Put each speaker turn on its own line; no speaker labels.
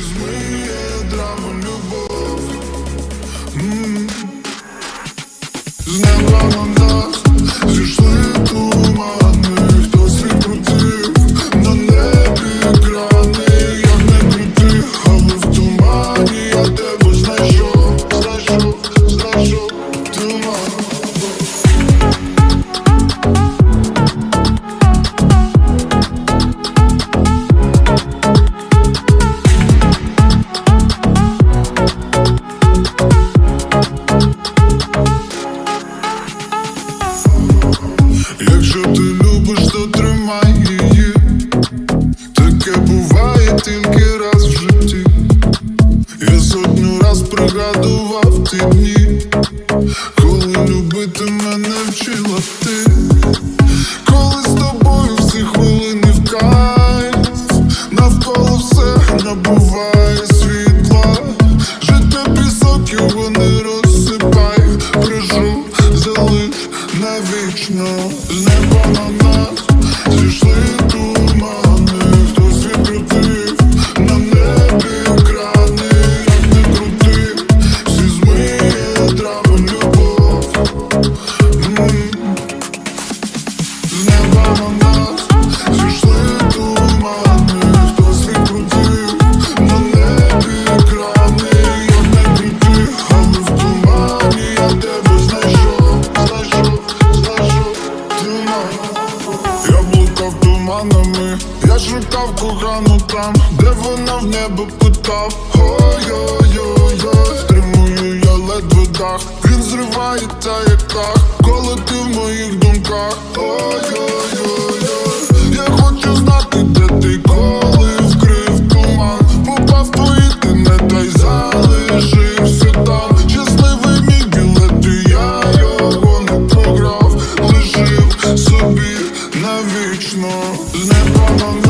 is me. Якщо ти любиш, то тримай її. Таке буває тільки раз в житті. Я сотню раз пригадував ті дні, коли любити мене вчила ти. Коли з з неба на нас зійшли тумани, Я блукав туманами, я шукав кохану там, де вона в небо питав. Ой-ой-ой-ой, стримую я ледве дах, він зривається як так, коли ти в моїх думках. no, no.